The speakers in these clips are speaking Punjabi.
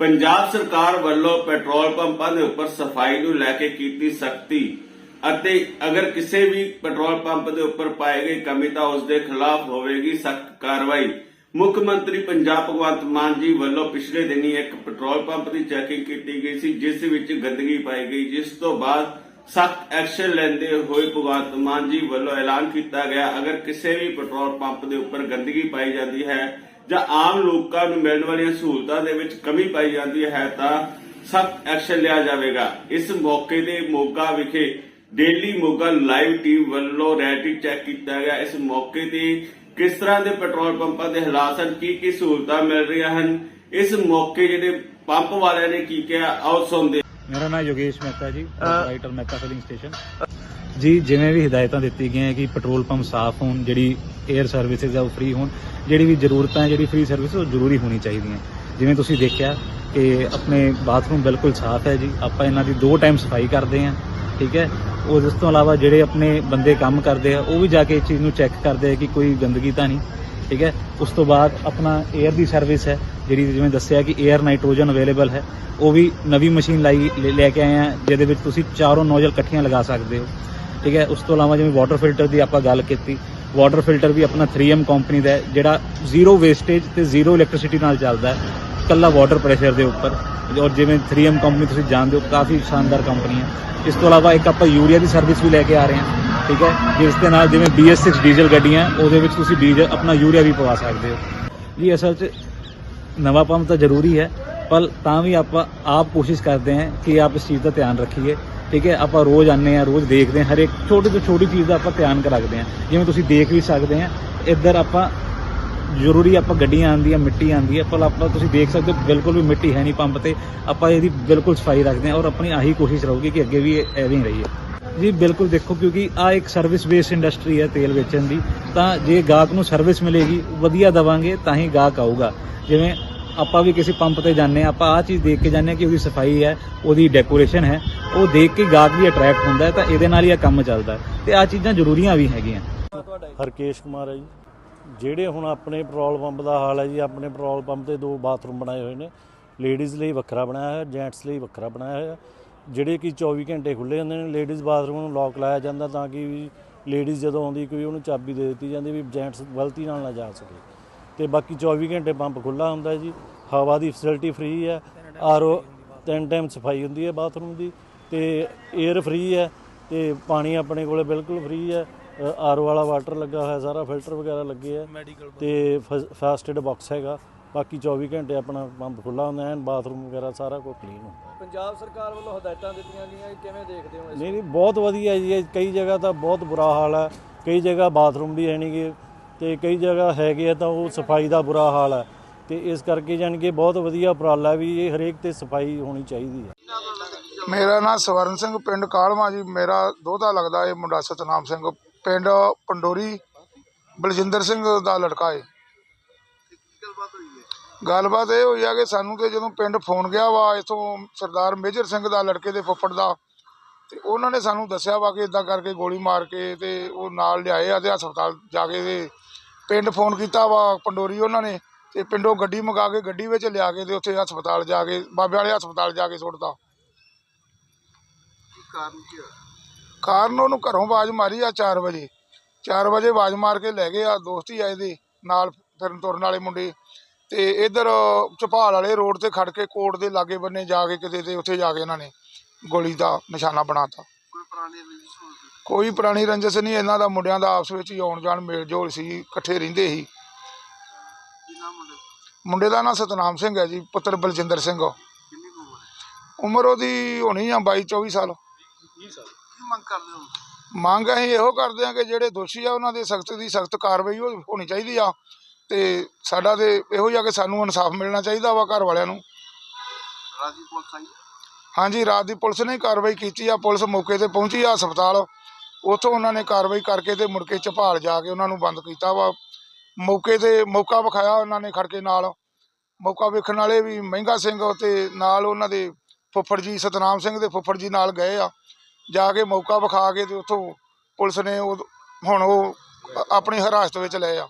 ਪੰਜਾਬ ਸਰਕਾਰ ਵੱਲੋਂ ਪੈਟਰੋਲ ਪੰਪਾਂ ਦੇ ਉੱਪਰ ਸਫ਼ਾਈ ਨੂੰ ਲੈ ਕੇ ਕੀਤੀ ਸਖਤੀ ਅਤੇ ਅਗਰ ਕਿਸੇ ਵੀ ਪੈਟਰੋਲ ਪੰਪ ਦੇ ਉੱਪਰ ਪਾਏ ਗਈ ਕਮੀ ਤਾਂ ਉਸ ਦੇ ਖਿਲਾਫ ਹੋਵੇਗੀ ਸਖਤ ਕਾਰਵਾਈ। ਮੁੱਖ ਮੰਤਰੀ ਪੰਜਾਬ ਭਗਵੰਤ ਮਾਨ ਜੀ ਵੱਲੋਂ ਪਿਛਲੇ ਦਿਨੀ ਇੱਕ ਪੈਟਰੋਲ ਪੰਪ ਦੀ ਚੈਕਿੰਗ ਕੀਤੀ ਗਈ ਸੀ, ਜਿਸ ਵਿੱਚ ਗੰਦਗੀ ਪਾਈ ਗਈ, ਜਿਸ ਤੋਂ ਬਾਅਦ ਸਖਤ ਐਕਸ਼ਨ ਲੈਂਦੇ ਹੋਏ ਭਗਵੰਤ ਮਾਨ ਜੀ ਵੱਲੋਂ ਐਲਾਨ ਕੀਤਾ ਗਿਆ, ਅਗਰ ਕਿਸੇ ਵੀ ਪੈਟਰੋਲ ਪੰਪ ਦੇ ਉੱਪਰ ਗੰਦਗੀ ਪਾਈ ਜਾਂਦੀ ਹੈ ਜਾਂ ਆਮ ਲੋਕਾਂ ਨੂੰ ਮਿਲਣ ਵਾਲੀਆਂ ਸਹੂਲਤਾਂ ਦੇ ਵਿੱਚ ਕਮੀ ਪਾਈ ਜਾਂਦੀ ਹੈ ਤਾਂ ਸਖਤ ਐਕਸ਼ਨ ਲਿਆ ਜਾਵੇਗਾ। ਇਸ ਮੌਕੇ ਤੇ ਮੋਗਾ ਵਿਖੇ ਡੇਲੀ ਮੋਗਾ ਲਾਈਵ ਟੀਮ ਵੱਲੋਂ ਰੈਟੀ ਚੈੱਕ ਕੀਤਾ ਗਿਆ। ਇਸ ਮੌਕੇ ਤੇ ਕਿਸ ਤਰ੍ਹਾਂ ਦੇ ਪੈਟਰੋਲ ਪੰਪਾਂ ਦੇ ਹਾਲਾਤ ਹਨ ਕੀ ਕੀ ਸਹੂਲਤਾਂ ਮਿਲ ਰਹੀਆਂ ਹਨ ਇਸ ਮੌਕੇ ਜਿਹੜੇ ਪੰਪ ਵਾਲਿਆਂ ਨੇ ਕੀ ਕਿਹਾ ਆਓ ਸੁਣਦੇ ਮੇਰਾ ਨਾਮ ਯੋਗੇਸ਼ ਮਹਿਤਾ ਜੀ ਆਪਰੇਟਰ ਮਹਿਤਾ ਫਿਲਿੰਗ ਸਟੇਸ਼ਨ। ਜੀ, ਜਿਵੇਂ ਵੀ ਹਦਾਇਤਾਂ ਦਿੱਤੀ ਗਈਆਂ ਕਿ ਪੈਟਰੋਲ ਪੰਪ ਸਾਫ਼ ਹੋਣ, ਜਿਹੜੀ ਏਅਰ ਸਰਵਿਸਿਜ਼ ਆ ਉਹ ਫ੍ਰੀ ਹੋਣ, ਜਿਹੜੀ ਵੀ ਜ਼ਰੂਰਤਾਂ ਹੈ, ਜਿਹੜੀ ਫ੍ਰੀ ਸਰਵਿਸ ਉਹ ਜ਼ਰੂਰੀ ਹੋਣੀ ਚਾਹੀਦੀਆਂ। ਜਿਵੇਂ ਤੁਸੀਂ ਦੇਖਿਆ ਕਿ ਆਪਣੇ ਬਾਥਰੂਮ ਬਿਲਕੁਲ ਸਾਫ਼ ਹੈ ਜੀ, ਆਪਾਂ ਇਹਨਾਂ ਦੀ ਦੋ ਟਾਈਮ ਸਫ਼ਾਈ ਕਰਦੇ ਹਾਂ, ਠੀਕ ਹੈ? ਉਹ ਇਸ ਤੋਂ ਇਲਾਵਾ ਜਿਹੜੇ ਆਪਣੇ ਬੰਦੇ ਕੰਮ ਕਰਦੇ ਆ, ਉਹ ਵੀ ਜਾ ਕੇ ਇਸ ਚੀਜ਼ ਨੂੰ ਚੈੱਕ ਕਰਦੇ ਆ ਕਿ ਕੋਈ ਗੰਦਗੀ ਤਾਂ ਨਹੀਂ, ਠੀਕ ਹੈ? ਉਸ ਤੋਂ ਬਾਅਦ ਆਪਣਾ ਏਅਰ ਦੀ ਸਰਵਿਸ ਹੈ, ਜਿਹੜੀ ਜਿਵੇਂ ਦੱਸਿਆ ਕਿ ਏਅਰ ਨਾਈਟ੍ਰੋਜਨ ਅਵੇਲੇਬਲ ਹੈ, ਉਹ ਵੀ ਨਵੀਂ ਮਸ਼ੀਨ ਲਾਈ, ਲੈ ਕੇ ਆਏ ਆ, ਜਿਹਦੇ ਵਿੱਚ ਤੁਸੀਂ ਚਾਰੋਂ ਨੋਜ਼ਲ ਇਕੱਠੀਆਂ ਲਗਾ ਸਕਦੇ ਹੋ। ਠੀਕ ਹੈ? ਉਸ ਤੋਂ ਇਲਾਵਾ ਜਿਵੇਂ ਵਾਟਰ ਫਿਲਟਰ ਦੀ ਆਪਾਂ ਗੱਲ ਕੀਤੀ ਵਾਟਰ ਫਿਲਟਰ ਵੀ ਆਪਣਾ 3M ਕੰਪਨੀ ਦਾ ਜਿਹੜਾ ਜ਼ੀਰੋ ਵੇਸਟੇਜ ਤੇ ਜ਼ੀਰੋ ਇਲੈਕਟ੍ਰਿਸਿਟੀ ਨਾਲ ਚੱਲਦਾ ਹੈ, ਇਕੱਲਾ ਵਾਟਰ ਪ੍ਰੈਸ਼ਰ ਦੇ ਉੱਪਰ। ਔਰ ਜਿਵੇਂ 3M ਕੰਪਨੀ ਤੁਸੀਂ ਜਾਣਦੇ ਹੋ, ਕਾਫੀ ਸ਼ਾਨਦਾਰ ਕੰਪਨੀ ਹੈ। ਇਸ ਤੋਂ ਇਲਾਵਾ ਇੱਕ ਆਪਾਂ ਯੂਰੀਆ ਦੀ ਸਰਵਿਸ ਵੀ ਲੈ ਕੇ ਆ ਰਹੇ ਹਾਂ, ਠੀਕ ਹੈ? ਜਿਸ ਦੇ ਨਾਲ ਜਿਵੇਂ BS6 ਡੀਜ਼ਲ ਗੱਡੀਆਂ, ਉਹਦੇ ਵਿੱਚ ਤੁਸੀਂ ਡੀਜ਼ਲ ਆਪਣਾ ਯੂਰੀਆ ਵੀ ਪਵਾ ਸਕਦੇ ਹੋ। ਜੀ, ਅਸਲ 'ਚ ਨਵਾਂ ਪੰਪ ਤਾਂ ਜ਼ਰੂਰੀ ਹੈ, ਪਰ ਤਾਂ ਵੀ ਆਪਾਂ ਆਪ ਕੋਸ਼ਿਸ਼ ਕਰਦੇ ਹਾਂ ਕਿ ਆਪ ਇਸ ਚੀਜ਼ ਦਾ ਧਿਆਨ ਰੱਖੀਏ। ਠੀਕ ਹੈ? ਆਪਾਂ ਰੋਜ਼ ਆਨੇ ਆ ਰੋਜ਼ ਦੇਖਦੇ ਹਾਂ ਹਰ ਇੱਕ ਛੋਟੀ ਤੋਂ ਛੋਟੀ ਚੀਜ਼ ਦਾ ਆਪਾਂ ਧਿਆਨ ਰੱਖਦੇ ਹਾਂ। ਜਿਵੇਂ ਤੁਸੀਂ ਦੇਖ ਵੀ ਸਕਦੇ ਆ ਇੱਧਰ ਆਪਾਂ ਜ਼ਰੂਰੀ ਆਪਾਂ ਗੱਡੀਆਂ ਆਉਂਦੀਆਂ, ਮਿੱਟੀ ਆਉਂਦੀ ਹੈ, ਪਰ ਆਪਾਂ ਤੁਸੀਂ ਦੇਖ ਸਕਦੇ ਹੋ ਬਿਲਕੁਲ ਵੀ ਮਿੱਟੀ ਹੈ ਨਹੀਂ ਪੰਪ ਤੇ। ਆਪਾਂ ਇਹਦੀ ਬਿਲਕੁਲ ਸਫ਼ਾਈ ਰੱਖਦੇ ਹਾਂ ਔਰ ਆਪਣੀ ਆਹੀ ਕੋਸ਼ਿਸ਼ ਰਹੂਗੀ ਕਿ ਅੱਗੇ ਵੀ ਇਹ ਐਵੇਂ ਹੀ ਰਹੀਏ। ਜੀ, ਬਿਲਕੁਲ ਦੇਖੋ, ਕਿਉਂਕਿ ਆ ਇੱਕ ਸਰਵਿਸ ਬੇਸਡ ਇੰਡਸਟਰੀ ਹੈ ਤੇਲ ਵੇਚਣ ਦੀ। ਤਾਂ ਜੇ ਗਾਹਕ ਨੂੰ ਸਰਵਿਸ ਮਿਲੇਗੀ, ਵਧੀਆ ਦਵਾਂਗੇ, ਤਾਂ ਹੀ ਗਾਹਕ ਆਊਗਾ। ਜਿਵੇਂ ਆਪਾਂ ਵੀ ਕਿਸੇ ਪੰਪ ਤੇ ਜਾਂਦੇ ਹਾਂ, ਆਪਾਂ ਆ ਚੀਜ਼ ਦੇਖ ਕੇ ਜਾਂਦੇ ਹਾਂ ਕਿ ਉਹਦੀ ਸਫ਼ਾਈ ਹੈ, ਉਹਦੀ ਡੈਕੋਰੇਸ਼ਨ ਹੈ। ਉਹ ਦੇਖ ਕੇ ਗਾਹਕ ਵੀ ਅਟਰੈਕਟ ਹੁੰਦਾ ਤਾਂ ਇਹਦੇ ਨਾਲ ਹੀ ਇਹ ਕੰਮ ਚੱਲਦਾ ਹੈ। ਤੇ ਆ ਚੀਜ਼ਾਂ ਜ਼ਰੂਰੀਆਂ ਵੀ ਹੈਗੀਆਂ। ਹਰਕੇਸ਼ ਕੁਮਾਰ ਹੈ ਜੀ। ਜਿਹੜੇ ਹੁਣ ਆਪਣੇ ਪੈਟਰੋਲ ਪੰਪ ਦਾ ਹਾਲ ਹੈ ਜੀ, ਆਪਣੇ ਪੈਟਰੋਲ ਪੰਪ ਤੇ ਦੋ ਬਾਥਰੂਮ ਬਣਾਏ ਹੋਏ ਨੇ। ਲੇਡੀਜ਼ ਲਈ ਵੱਖਰਾ ਬਣਾਇਆ ਹੋਇਆ, ਜੈਂਟਸ ਲਈ ਵੱਖਰਾ ਬਣਾਇਆ ਹੋਇਆ। ਜਿਹੜੇ ਕਿ 24 ਘੰਟੇ ਖੁੱਲੇ ਹੁੰਦੇ ਨੇ, ਲੇਡੀਜ਼ ਬਾਥਰੂਮ ਨੂੰ ਲੌਕ ਲਾਇਆ ਜਾਂਦਾ ਤਾਂ ਕਿ ਲੇਡੀਜ਼ ਜਦੋਂ ਆਉਂਦੀ ਕੋਈ ਉਹਨੂੰ ਚਾਬੀ ਦੇ ਦਿੱਤੀ ਜਾਂਦੀ ਵੀ ਜੈਂਟਸ ਗਲਤੀ ਨਾਲ ਨਾ ਜਾ ਸਕੇ। ਤੇ ਬਾਕੀ 24 ਘੰਟੇ ਪੰਪ ਖੁੱਲਾ ਹੁੰਦਾ ਜੀ। ਹਵਾ ਦੀ ਫੈਸਿਲਿਟੀ ਫ੍ਰੀ ਹੈ। ਆਰਓ ਤਿੰਨ ਟਾਈਮ ਸਫ਼ਾਈ ਹੁੰਦੀ ਹੈ ਬਾਥਰੂਮ ਦੀ। ਤੇ 에ਅਰ ਫ੍ਰੀ ਹੈ ਤੇ ਪਾਣੀ ਆਪਣੇ ਕੋਲੇ ਬਿਲਕੁਲ ਫ੍ਰੀ ਹੈ। ਆਰਓ ਵਾਲਾ ਵਾਟਰ ਲੱਗਾ ਹੋਇਆ ਸਾਰਾ ਫਿਲਟਰ ਵਗੈਰਾ ਲੱਗੇ ਆ। ਤੇ ਫਾਸਟ ਏਡ ਬਾਕਸ ਹੈਗਾ। ਬਾਕੀ 24 ਘੰਟੇ ਆਪਣਾ ਪੰਪ ਖੁੱਲਾ ਹੁੰਦਾ ਐਨ ਬਾਥਰੂਮ ਵਗੈਰਾ ਸਾਰਾ ਕੁਝ ਕਲੀਨ ਹੁੰਦਾ ਪੰਜਾਬ ਸਰਕਾਰ ਵੱਲੋਂ ਹਦਾਇਤਾਂ ਦਿੱਤੀਆਂ ਗਈਆਂ ਕਿਵੇਂ ਦੇਖਦੇ ਹੋ ਇਸ ਨਹੀਂ ਨਹੀਂ ਬਹੁਤ ਵਧੀਆ ਜੀ ਇਹ ਕਈ ਜਗ੍ਹਾ ਤਾਂ ਬਹੁਤ ਬੁਰਾ ਹਾਲ ਹੈ। ਕਈ ਜਗ੍ਹਾ ਬਾਥਰੂਮ ਵੀ ਹੈ ਨਹੀਂਗੇ ਤੇ ਕਈ ਜਗ੍ਹਾ ਹੈਗੇ ਆ ਤਾਂ ਉਹ ਸਫ਼ਾਈ ਦਾ ਬੁਰਾ ਹਾਲ ਹੈ। ਤੇ ਇਸ ਕਰਕੇ ਜਾਣੀ ਕਿ ਬਹੁਤ ਵਧੀਆ ਉਪਰਾਲਾ ਵੀ ਇਹ ਹਰੇਕ ਤੇ ਸਫ਼ਾਈ ਹੋਣੀ ਚਾਹੀਦੀ ਹੈ। ਮੇਰਾ ਨਾਮ ਸਵਰਨ ਸਿੰਘ, ਪਿੰਡ ਕਾਲਮਾ ਜੀ। ਮੇਰਾ ਦੋਹਤਾ ਲੱਗਦਾ ਇਹ ਮੁੰਡਾ ਸਤਨਾਮ ਸਿੰਘ। ਪਿੰਡ ਪੰਡੋਰੀ ਬਲਜਿੰਦਰ ਸਿੰਘ ਦਾ ਲੜਕਾ ਏ। ਗੱਲਬਾਤ ਇਹ ਹੋਈ ਆ ਕਿ ਸਾਨੂੰ ਤੇ ਜਦੋਂ ਪਿੰਡ ਫੋਨ ਗਿਆ ਵਾ, ਇਥੋਂ ਸਰਦਾਰ ਮੇਜਰ ਸਿੰਘ ਦਾ ਲੜਕੇ ਦੇ ਫੁੱਫੜ ਦਾ, ਤੇ ਉਹਨਾਂ ਨੇ ਸਾਨੂੰ ਦੱਸਿਆ ਵਾ ਕਿ ਇਦਾਂ ਕਰਕੇ ਗੋਲੀ ਮਾਰ ਕੇ ਤੇ ਉਹ ਨਾਲ ਲਿਆਏ ਆ ਤੇ ਹਸਪਤਾਲ ਜਾ ਕੇ ਤੇ ਪਿੰਡ ਫੋਨ ਕੀਤਾ ਵਾ ਪੰਡੋਰੀ ਉਹਨਾਂ ਨੇ, ਤੇ ਪਿੰਡੋਂ ਗੱਡੀ ਮੰਗਾ ਕੇ ਗੱਡੀ ਵਿੱਚ ਲਿਆ ਕੇ ਤੇ ਉੱਥੇ ਹਸਪਤਾਲ ਜਾ ਕੇ, ਬਾਬੇ ਵਾਲੇ ਹਸਪਤਾਲ ਜਾ ਕੇ ਸੁੱਟਤਾ। ਕਾਰਨ ਉਹਨੂੰ ਘਰੋਂ ਆਵਾਜ਼ ਮਾਰੀ ਆ 4 ਵਜੇ। 4 ਵਜੇ ਆਵਾਜ਼ ਮਾਰ ਕੇ ਲੈ ਗਏ ਆ ਦੋਸਤ ਹੀ ਆਏ ਦੇ ਨਾਲ ਫਿਰਨ ਤੁਰਨ ਵਾਲੇ ਮੁੰਡੇ। ਤੇ ਇਧਰ ਝਪਾਲ ਵਾਲੇ ਰੋਡ ਤੇ ਖੜ ਕੇ ਕੋਟ ਦੇ ਲਾਗੇ ਬੰਨੇ ਜਾ ਕੇ ਕਿਤੇ ਤੇ ਉੱਥੇ ਜਾ ਕੇ ਇਹਨਾਂ ਨੇ ਗੋਲੀ ਦਾ ਨਿਸ਼ਾਨਾ ਬਣਾਤਾ। ਕੋਈ ਪੁਰਾਣੀ ਰੰਜਿਸ਼ ਨਹੀਂ ਇਹਨਾਂ ਦਾ ਮੁੰਡਿਆਂ ਦਾ ਆਪਸ ਵਿੱਚ ਹੀ ਆਉਣ ਜਾਣ ਮੇਲ ਜੋਲ ਸੀ ਇਕੱਠੇ ਰਹਿੰਦੇ ਸੀ। ਮੁੰਡੇ ਦਾ? ਨਾਂ ਸਤਨਾਮ ਸਿੰਘ ਹੈ ਜੀ ਪੁੱਤਰ ਬਲਜਿੰਦਰ ਸਿੰਘ। ਉਮਰ ਉਹਦੀ ਹੋਣੀ ਆ 22 24 ਸਾਲ। ਮੰਗ ਅਸੀਂ ਇਹੋ ਕਰਦੇ ਹਾਂ ਕਿ ਜਿਹੜੇ ਦੋਸ਼ੀ ਆ ਉਹਨਾਂ ਦੇ ਸਖਤ ਦੀ ਸਖਤ ਕਾਰਵਾਈ ਹੋ- ਹੋਣੀ ਚਾਹੀਦੀ ਆ ਤੇ ਸਾਡਾ ਤੇ ਇਹੋ ਜਿਹਾ ਕਿ ਸਾਨੂੰ ਇਨਸਾਫ ਮਿਲਣਾ ਚਾਹੀਦਾ ਵਾ ਘਰ ਵਾਲਿਆਂ ਨੂੰ। ਹਾਂਜੀ ਰਾਤ ਦੀ ਪੁਲਿਸ ਨੇ ਕਾਰਵਾਈ ਕੀਤੀ ਆ ਪੁਲਿਸ ਮੌਕੇ ਤੇ ਪਹੁੰਚੀ ਆ ਹਸਪਤਾਲ। ਉੱਥੋਂ ਉਹਨਾਂ ਨੇ ਕਾਰਵਾਈ ਕਰਕੇ ਤੇ ਮੁੜ ਕੇ ਝਪਾਲ ਜਾ ਕੇ ਉਹਨਾਂ ਨੂੰ ਬੰਦ ਕੀਤਾ ਵਾ। ਮੌਕੇ ਤੇ ਮੌਕਾ ਵਿਖਾਇਆ ਉਹਨਾਂ ਨੇ ਖੜਕੇ ਨਾਲ। ਮੌਕਾ ਵੇਖਣ ਵਾਲੇ ਵੀ ਮਹਿੰਗਾ ਸਿੰਘ ਤੇ ਨਾਲ ਉਹਨਾਂ ਦੇ ਫੁੱਫੜ ਜੀ ਸਤਨਾਮ ਸਿੰਘ ਦੇ ਫੁੱਫੜ ਜੀ ਨਾਲ ਗਏ ਆ। ਜਾ ਕੇ ਮੌਕਾ ਵਿਖਾ ਕੇ ਤੇ ਉੱਥੋਂ ਪੁਲਿਸ ਨੇ ਉਹ ਹੁਣ ਉਹ ਆਪਣੀ ਹਿਰਾਸਤ ਵਿੱਚ ਲਏ ਆ।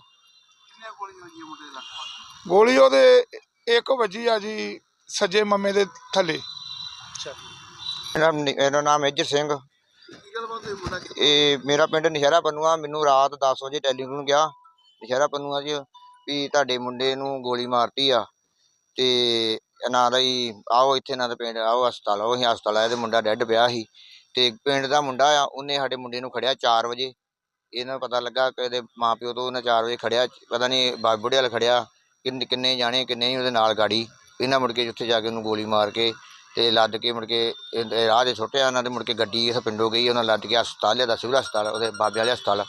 ਗੋਲੀ ਉਹਦੇ ਇੱਕ ਵੱਜੀ ਆ ਜੀ ਸੱਜੇ ਮੰਮੇ ਦੇ ਥੱਲੇ। ਨ- ਮੇਰਾ ਨਾਮ ਮੇਜਰ ਸਿੰਘ। ਇਹ ਮੇਰਾ ਪਿੰਡ ਨਸ਼ਹਿਰਾ ਪੰਨੂਆ ਮੈਨੂੰ ਰਾਤ 10 ਵਜੇ ਟੈਲੀਫੋਨ ਗਿਆ। ਨਸ਼ਹਿਰਾ ਪੰਨੂਆ 'ਚ ਵੀ ਤੁਹਾਡੇ ਮੁੰਡੇ ਨੂੰ ਗੋਲੀ ਮਾਰਤੀ ਆ। ਤੇ ਇਹਨਾਂ ਦਾ ਹੀ ਆਓ ਇੱਥੇ ਇਹਨਾਂ ਦੇ ਪਿੰਡ ਆਓ ਹਸਪਤਾਲ ਆਓ ਅਸੀਂ ਹਸਪਤਾਲ ਆਏ ਤੇ ਮੁੰਡਾ ਡੈੱਡ ਪਿਆ ਸੀ। ਤੇ ਪਿੰਡ ਦਾ ਮੁੰਡਾ ਆ ਉਹਨੇ ਸਾਡੇ ਮੁੰਡੇ ਨੂੰ ਖੜਿਆ 4 ਵਜੇ। ਇਹਨਾਂ ਨੂੰ ਪਤਾ ਲੱਗਾ ਕਿ ਇਹਦੇ ਮਾਪਿਓ ਤੋਂ ਉਹਨੇ 4 ਵਜੇ ਖੜਿਆ ਪਤਾ ਨਹੀਂ ਬਾਬੂੜੇ ਵਾਲ ਖੜਿਆ ਕਿੰਨੇ ਕਿੰਨੇ ਜਾਣੇ ਕਿੰਨੇ ਨਹੀਂ ਉਹਦੇ ਨਾਲ ਗਾੜੀ। ਇਹਨਾਂ ਮੁੜ ਕੇ ਉੱਥੇ ਜਾ ਕੇ ਉਹਨੂੰ ਗੋਲੀ ਮਾਰ ਕੇ ਤੇ ਲੱਦ ਕੇ ਮੁੜ ਕੇ ਰਾਹ ਦੇ ਸੁੱਟਿਆ ਉਹਨਾਂ ਦੇ ਮੁੜ ਕੇ ਗੱਡੀ ਇਸ ਪਿੰਡੋਂ ਗਈ ਉਹਨਾਂ ਲੱਦ ਕੇ ਹਸਪਤਾਲ ਲਿਆਦਾ ਸਿਵਲ ਹਸਪਤਾਲ ਉਹਦੇ ਬਾਬੇ ਵਾਲੇ ਹਸਪਤਾਲ।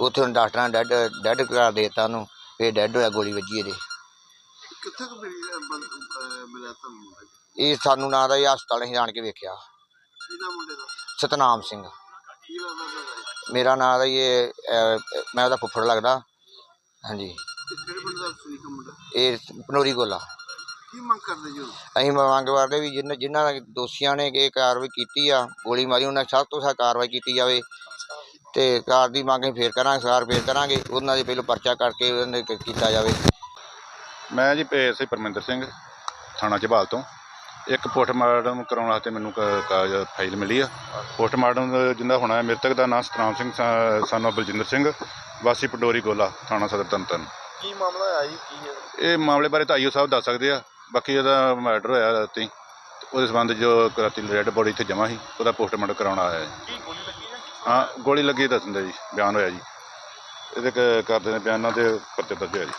ਉੱਥੇ ਹੁਣ ਡਾਕਟਰਾਂ ਡੈਡ ਡੈਡ ਕਰਾ ਦੇ ਦਿੱਤਾ ਉਹਨੂੰ ਫੇਰ ਡੈਡ ਹੋਇਆ ਗੋਲੀ ਵੱਜੀ ਇਹਦੇ। ਕਿੱਥੇ ਕੁ ਮਿਲਿਆ ਤੁਹਾਨੂੰ? ਇਹ ਸਾਨੂੰ ਨਾਂ ਦਾ ਇਹ ਹਸਪਤਾਲ ਅਸੀਂ ਆਣ ਕੇ ਵੇਖਿਆ। ਕਿਹਦਾ ਮੁੰਡੇ ਦਾ? ਸਤਨਾਮ ਸਿੰਘ। ਮੇਰਾ ਨਾਂ ਦਾ ਇਹ ਮੈਂ ਉਹਦਾ ਫੁੱਫੜ ਲੱਗਦਾ। ਹਾਂਜੀ। ਇਹ ਪਨੋਰੀ ਗੋਲਾ। ਕੀ ਮੰਗ ਕਰਦੇ ਜੀ ਅਸੀਂ ਮੰਗ ਕਰਦੇ ਵੀ ਜਿਨ੍ਹਾਂ ਜਿਨ੍ਹਾਂ ਦੋਸ਼ੀਆਂ ਨੇ ਇਹ ਕਾਰਵਾਈ ਕੀਤੀ ਆ ਗੋਲੀ ਮਾਰੀ ਉਹਨਾਂ ਸਖਤ ਤੋਂ ਸਖਤ ਕਾਰਵਾਈ ਕੀਤੀ ਜਾਵੇ। ਤੇ ਕਾਰ ਦੀ ਮੰਗ ਅਸੀਂ ਫੇਰ ਕਰਾਂਗੇ ਸਾਰ ਫੇਰ ਕਰਾਂਗੇ ਉਹਨਾਂ ਦੇ ਪਹਿਲਾਂ ਪਰਚਾ ਕਰਕੇ ਉਹਨਾਂ ਦੇ ਕ- ਕੀਤਾ ਜਾਵੇ। ਮੈਂ ਜੀ ਐਸਆਈ ਪਰਮਿੰਦਰ ਸਿੰਘ ਥਾਣਾ ਝਬਾਲ ਤੋਂ। ਇੱਕ ਪੋਸਟਮਾਰਟਮ ਕਰਾਉਣ ਵਾਸਤੇ ਮੈਨੂੰ ਕ- ਕਾਗਜ਼ ਫਾਈਲ ਮਿਲੀ ਆ। ਪੋਸਟਮਾਰਟਮ ਦਾ ਜਿੰਦਾ ਹੋਣਾ ਹੈ ਮ੍ਰਿਤਕ ਦਾ ਨਾਮ ਸਤਨਾਮ ਸਿੰਘ ਸਾਨੂੰ ਬਲਜਿੰਦਰ ਸਿੰਘ ਵਾਸੀ ਪਡੋਰੀ ਗੋਲਾ ਥਾਣਾ ਸਦਰ ਤਨਤਨ ਕੀ ਮਾਮਲਾ ਆਇਆ ਜੀ? ਕੀ ਹੈ? ਇਹ ਮਾਮਲੇ ਬਾਰੇ ਤਾਂ ਆਈਓ ਸਾਹਿਬ ਦੱਸ ਸਕਦੇ ਆ। ਬਾਕੀ ਇਹਦਾ ਮਰਡਰ ਹੋਇਆ ਰਾਤੀ ਤੇ ਉਹਦੇ ਸੰਬੰਧ 'ਚ ਜੋ ਰਾਤੀ ਰੈੱਡ ਬੋਡੀ ਇੱਥੇ ਜਮ੍ਹਾਂ ਸੀ ਉਹਦਾ ਪੋਸਟਮਾਰਟਮ ਕਰਾਉਣ ਆਇਆ ਹੈ। ਕੀ ਗੋਲੀ ਲੱਗੀ ਹੈ? ਹਾਂ ਗੋਲੀ ਲੱਗੀ ਦੱਸਦੇ ਜੀ ਬਿਆਨ ਹੋਇਆ ਜੀ। ਇਹਦੇ ਕ- ਕਰਦੇ ਨੇ ਬਿਆਨਾਂ ਦੇ ਪੱਤੇ ਦਰਜ ਹੋਇਆ ਜੀ।